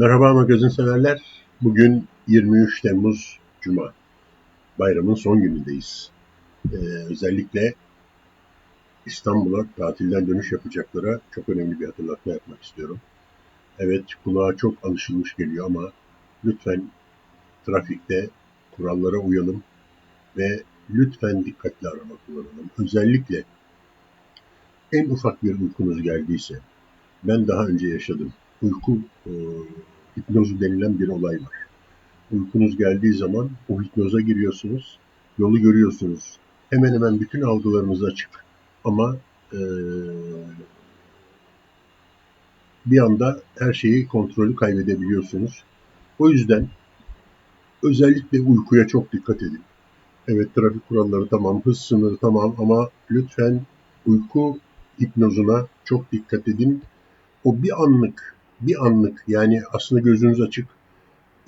Merhaba magazin severler. Bugün 23 Temmuz Cuma. Bayramın son günündeyiz. Ee, özellikle İstanbul'a tatilden dönüş yapacaklara çok önemli bir hatırlatma yapmak istiyorum. Evet kulağa çok alışılmış geliyor ama lütfen trafikte kurallara uyalım ve lütfen dikkatli araba kullanalım. Özellikle en ufak bir uykunuz geldiyse, ben daha önce yaşadım. Uyku e, hipnozu denilen bir olay var. Uykunuz geldiği zaman o hipnoza giriyorsunuz, yolu görüyorsunuz. Hemen hemen bütün algılarınız açık. Ama e, bir anda her şeyi kontrolü kaybedebiliyorsunuz. O yüzden özellikle uykuya çok dikkat edin. Evet trafik kuralları tamam, hız sınırı tamam ama lütfen uyku hipnozuna çok dikkat edin. O bir anlık, bir anlık yani aslında gözünüz açık,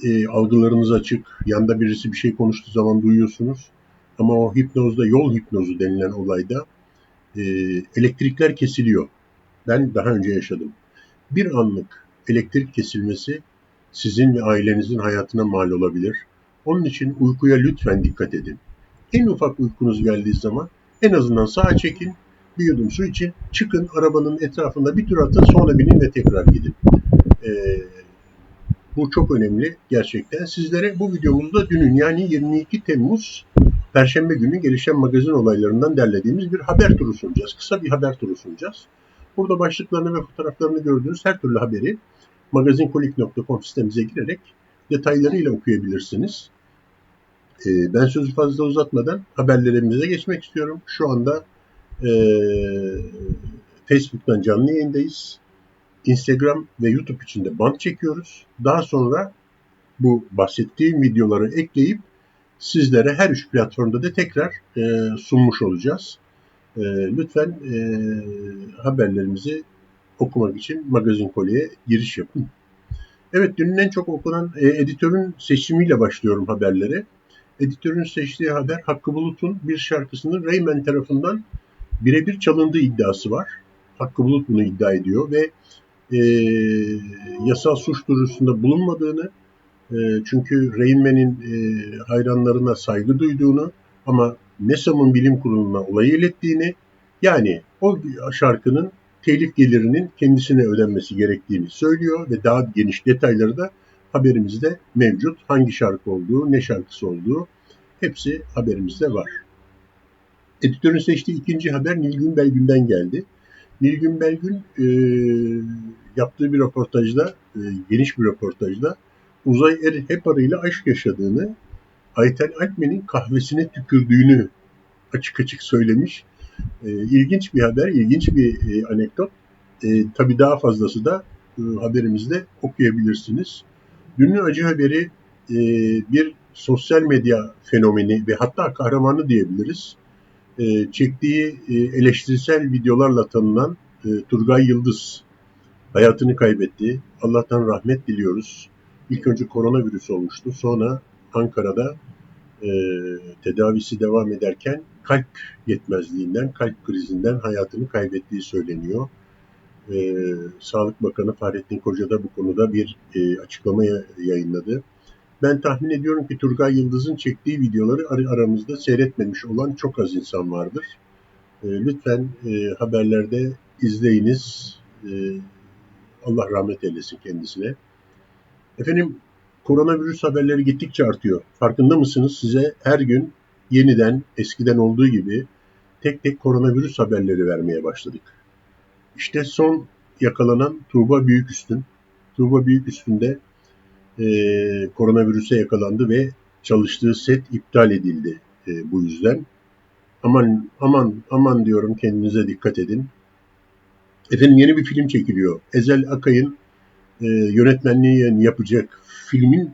e, algılarınız açık, yanda birisi bir şey konuştuğu zaman duyuyorsunuz. Ama o hipnozda, yol hipnozu denilen olayda e, elektrikler kesiliyor. Ben daha önce yaşadım. Bir anlık elektrik kesilmesi sizin ve ailenizin hayatına mal olabilir. Onun için uykuya lütfen dikkat edin. En ufak uykunuz geldiği zaman en azından sağa çekin, bir yudum su için, çıkın arabanın etrafında bir tur atın, sonra binin ve tekrar gidin. Ee, bu çok önemli gerçekten. Sizlere bu videomuzda dünün yani 22 Temmuz Perşembe günü gelişen magazin olaylarından derlediğimiz bir haber turu sunacağız. Kısa bir haber turu sunacağız. Burada başlıklarını ve fotoğraflarını gördüğünüz her türlü haberi magazinkolik.com sitemize girerek detaylarıyla okuyabilirsiniz. Ee, ben sözü fazla uzatmadan haberlerimize geçmek istiyorum. Şu anda e, Facebook'tan canlı yayındayız. Instagram ve YouTube için de band çekiyoruz. Daha sonra bu bahsettiğim videoları ekleyip sizlere her üç platformda da tekrar e, sunmuş olacağız. E, lütfen e, haberlerimizi okumak için Magazin Kolye'ye giriş yapın. Evet dünün en çok okunan e, editörün seçimiyle başlıyorum haberlere. Editörün seçtiği haber Hakkı Bulut'un bir şarkısının Rayman tarafından birebir çalındığı iddiası var. Hakkı Bulut bunu iddia ediyor ve e, yasal suç duyurusunda bulunmadığını e, çünkü Rainman'in e, hayranlarına saygı duyduğunu ama MESAM'ın bilim kuruluna olayı ilettiğini yani o şarkının telif gelirinin kendisine ödenmesi gerektiğini söylüyor ve daha geniş detayları da haberimizde mevcut. Hangi şarkı olduğu, ne şarkısı olduğu hepsi haberimizde var. Editörün seçtiği ikinci haber Nilgün Belgün'den geldi. Nilgün Belgün e, yaptığı bir röportajda, e, geniş bir röportajda Uzay Er Heparı ile aşk yaşadığını, Ayten Alpmen'in kahvesine tükürdüğünü açık açık söylemiş. E, ilginç bir haber, ilginç bir e, anekdot. E, tabii daha fazlası da e, haberimizde okuyabilirsiniz. Dünün acı haberi e, bir sosyal medya fenomeni ve hatta kahramanı diyebiliriz. E, çektiği e, eleştirisel videolarla tanınan e, Turgay Yıldız hayatını kaybetti. Allah'tan rahmet diliyoruz. İlk önce koronavirüs olmuştu. Sonra Ankara'da e, tedavisi devam ederken kalp yetmezliğinden, kalp krizinden hayatını kaybettiği söyleniyor. E, Sağlık Bakanı Fahrettin Koca da bu konuda bir e, açıklama yayınladı. Ben tahmin ediyorum ki Turgay Yıldız'ın çektiği videoları ar- aramızda seyretmemiş olan çok az insan vardır. E, lütfen e, haberlerde izleyiniz. E, Allah rahmet eylesin kendisine. Efendim koronavirüs haberleri gittikçe artıyor. Farkında mısınız? Size her gün yeniden eskiden olduğu gibi tek tek koronavirüs haberleri vermeye başladık. İşte son yakalanan Tuğba Büyüküstün. Tuğba Büyüküstün'de e, koronavirüse yakalandı ve çalıştığı set iptal edildi e, bu yüzden. Aman aman aman diyorum kendinize dikkat edin. Efendim yeni bir film çekiliyor. Ezel Akay'ın e, yönetmenliğini yapacak filmin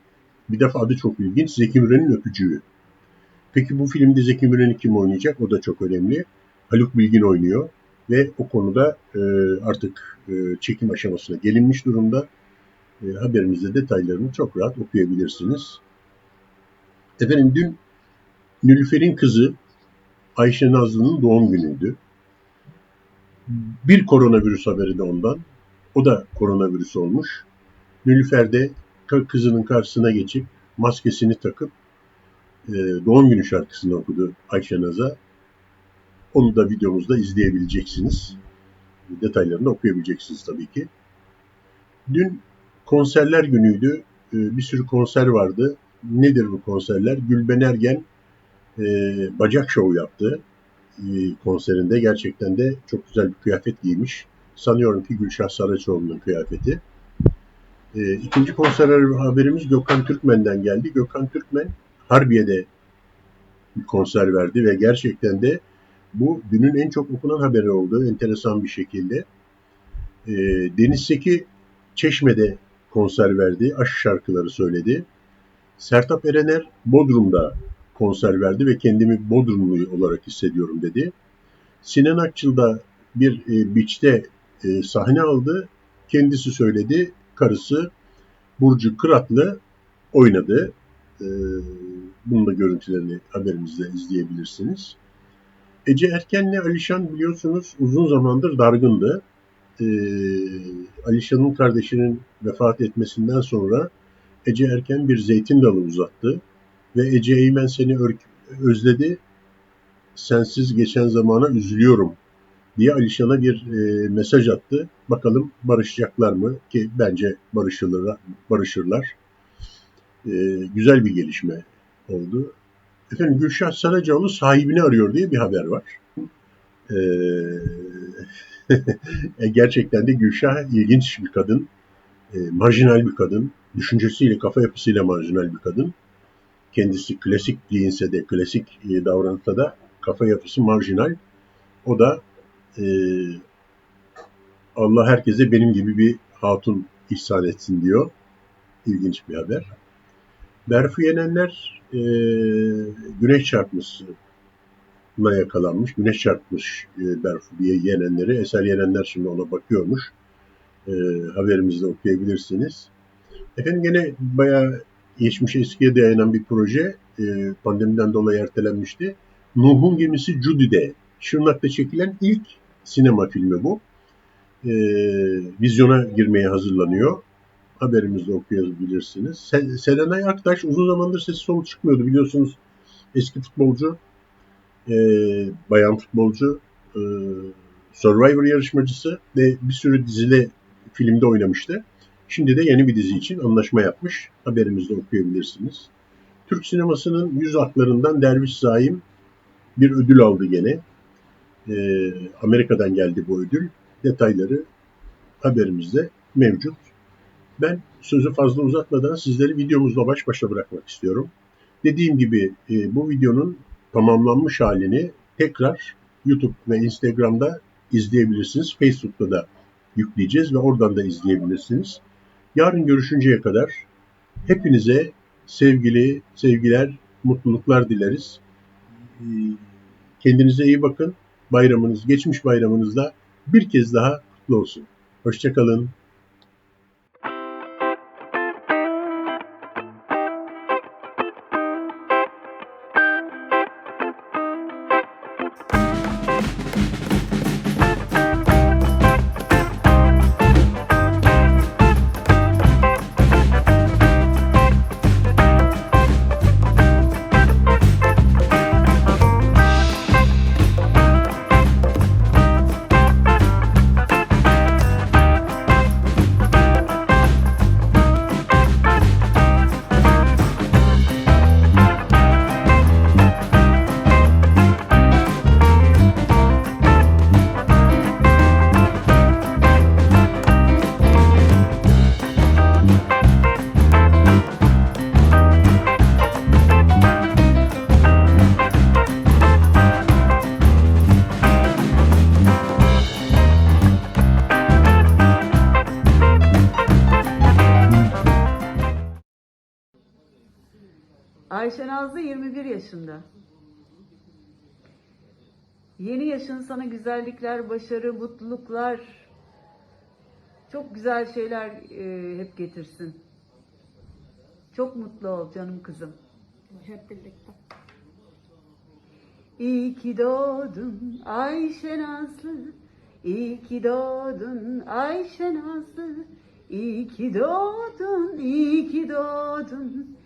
bir defa adı çok ilginç. Zeki Müren'in Öpücüğü. Peki bu filmde Zeki Müren'i kim oynayacak? O da çok önemli. Haluk Bilgin oynuyor ve o konuda e, artık e, çekim aşamasına gelinmiş durumda. E, haberimizde detaylarını çok rahat okuyabilirsiniz. Efendim dün Nülüfer'in kızı Ayşe Nazlı'nın doğum günüydü. Bir koronavirüs haberi de ondan. O da koronavirüs olmuş. Nülüfer de kızının karşısına geçip maskesini takıp e, doğum günü şarkısını okudu Ayşe Naz'a. Onu da videomuzda izleyebileceksiniz. Detaylarını okuyabileceksiniz tabii ki. Dün konserler günüydü. E, bir sürü konser vardı. Nedir bu konserler? Gülben Ergen e, bacak şovu yaptı konserinde. Gerçekten de çok güzel bir kıyafet giymiş. Sanıyorum ki Gülşah Saraçoğlu'nun kıyafeti. E, ikinci konser haberimiz Gökhan Türkmen'den geldi. Gökhan Türkmen Harbiye'de bir konser verdi ve gerçekten de bu dünün en çok okunan haberi oldu enteresan bir şekilde. E, Deniz Çeşme'de konser verdi. Aşı şarkıları söyledi. Sertab Erener Bodrum'da konser verdi ve kendimi Bodrumlu olarak hissediyorum dedi. Sinan Akçıl da bir e, beach'te e, sahne aldı. Kendisi söyledi. Karısı Burcu Kıratlı oynadı. E, bunun da görüntülerini haberimizde izleyebilirsiniz. Ece Erken'le Alişan biliyorsunuz uzun zamandır dargındı. E, Alişan'ın kardeşinin vefat etmesinden sonra Ece Erken bir zeytin dalı uzattı ve Ece Eymen seni özledi. Sensiz geçen zamana üzülüyorum diye Alişan'a bir e, mesaj attı. Bakalım barışacaklar mı? Ki bence barışırlar. barışırlar. E, güzel bir gelişme oldu. Efendim Gülşah Saracoğlu sahibini arıyor diye bir haber var. E, e, gerçekten de Gülşah ilginç bir kadın. E, marjinal bir kadın. Düşüncesiyle, kafa yapısıyla marjinal bir kadın kendisi klasik giyinse de, klasik e, davranışta da kafa yapısı marjinal. O da e, Allah herkese benim gibi bir hatun ihsan etsin diyor. İlginç bir haber. Berfu yenenler e, güneş çarpmasına yakalanmış. Güneş çarpmış e, Berfu diye yenenleri. Eser yenenler şimdi ona bakıyormuş. E, haberimizde okuyabilirsiniz. Efendim gene bayağı geçmişe eskiye dayanan bir proje e, pandemiden dolayı ertelenmişti. Nuh'un gemisi Judy'de Şırnak'ta çekilen ilk sinema filmi bu. E, vizyona girmeye hazırlanıyor. Haberimizde okuyabilirsiniz. Se- Serenay Aktaş uzun zamandır sesi solu çıkmıyordu biliyorsunuz. Eski futbolcu, e, bayan futbolcu, e, Survivor yarışmacısı ve bir sürü dizide, filmde oynamıştı. Şimdi de yeni bir dizi için anlaşma yapmış. Haberimizde okuyabilirsiniz. Türk sinemasının yüz haklarından Derviş Zaim bir ödül aldı gene. Ee, Amerika'dan geldi bu ödül. Detayları haberimizde mevcut. Ben sözü fazla uzatmadan sizleri videomuzla baş başa bırakmak istiyorum. Dediğim gibi e, bu videonun tamamlanmış halini tekrar YouTube ve Instagram'da izleyebilirsiniz. Facebook'ta da yükleyeceğiz ve oradan da izleyebilirsiniz. Yarın görüşünceye kadar hepinize sevgili, sevgiler, mutluluklar dileriz. Ee, Kendinize iyi bakın. Bayramınız, geçmiş bayramınızda bir kez daha kutlu olsun. Hoşçakalın. Ayşe Nazlı 21 yaşında. Yeni yaşın sana güzellikler, başarı, mutluluklar, çok güzel şeyler e, hep getirsin. Çok mutlu ol canım kızım. Hep birlikte. İyi ki doğdun Ayşe Nazlı, iyi ki doğdun Ayşe Nazlı, İyi ki doğdun, iyi ki doğdun.